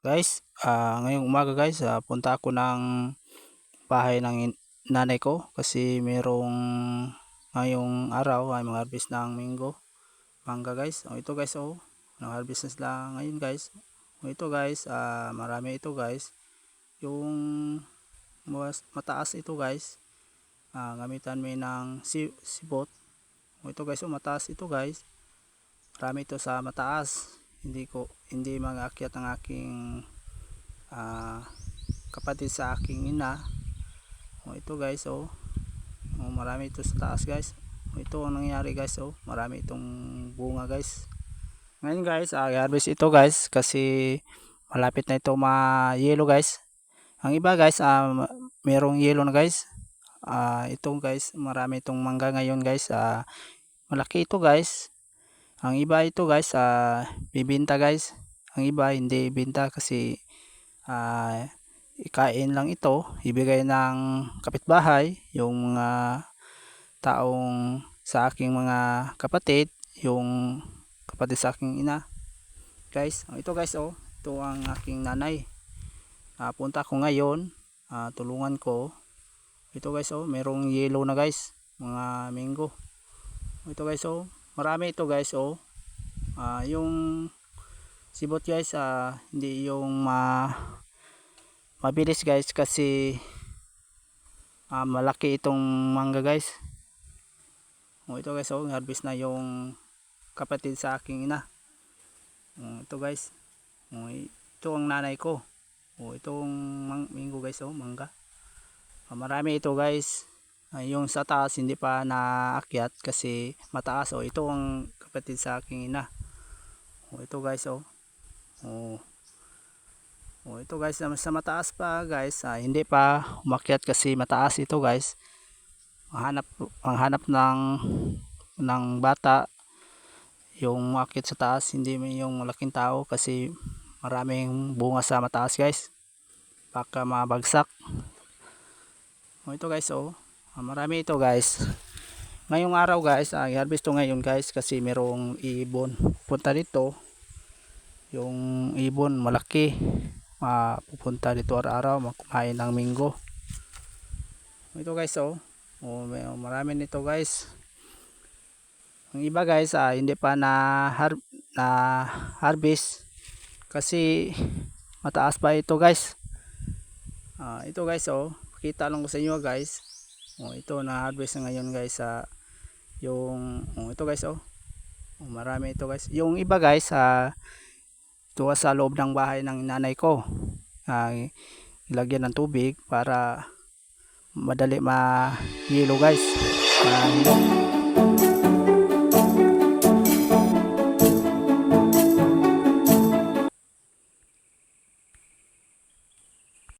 Guys, ah, ngayong umaga guys, ah, punta ako ng bahay ng nanay ko kasi merong ngayong araw ay mag-harvest ng mango, mangga guys. Oh, ito guys, oh, nag-harvest na sila ngayon guys. Oh, ito guys, ah, marami ito guys. Yung mataas ito guys, ah, gamitan mo ng si sibot. Oh, ito guys, oh, mataas ito guys. Marami ito sa mataas hindi ko hindi mag-akyat ang aking ah, kapatid sa aking ina. O ito guys oh, oh marami ito sa taas guys. O, ito ang nangyari guys oh. Marami itong bunga guys. Ngayon guys ah, harvest ito guys kasi malapit na ito ma-yellow guys. Ang iba guys ma- merong yellow na guys. Ah, ito guys marami itong mangga ngayon guys. Ah, malaki ito guys ang iba ito guys, ah, bibenta guys. Ang iba hindi ibenta kasi ah, ikain lang ito. Ibigay ng kapitbahay, yung mga taong sa aking mga kapatid, yung kapatid sa aking ina. Guys, ito guys oh, ito ang aking nanay. Ah, punta ko ngayon, ah, tulungan ko. Ito guys oh, merong yellow na guys, mga mango. Ito guys oh, marami ito guys oh. Ah, yung sibot guys ah, hindi yung ma mabilis guys kasi ah, malaki itong mangga guys. Oh, ito guys oh harvest na yung kapatid sa aking ina. Oh, ito guys. Oh, ito ang nanay ko. Oh, itong mang mango guys oh mangga. Ah, marami ito guys ay yung sa taas hindi pa naakyat kasi mataas. Oh ito ang kapatid sa aking ina. Oh ito guys oh. Oh. Oh ito guys sa mataas pa guys ah, hindi pa umakyat kasi mataas ito guys. Hanap hanap ng ng bata yung umakyat sa taas hindi yung malaking tao kasi maraming bunga sa mataas guys. Baka mabagsak. Oh ito guys oh Ah, marami ito guys. Ngayong araw guys ah, i-harvest to ngayon guys kasi merong ibon. Punta dito. Yung ibon malaki. Mapupunta dito araw-araw kumain ng minggo. Ito guys oh, oh may, marami nito guys. Ang iba guys ah, hindi pa na, har na harvest kasi mataas pa ito guys. Ah, ito guys oh. Pakita lang ko sa inyo guys oh, ito na harvest na ngayon guys sa yung oh, ito guys oh. oh marami ito guys. Yung iba guys sa uh, sa loob ng bahay ng nanay ko uh, ilagyan ng tubig para madali ma-yellow guys. Uh,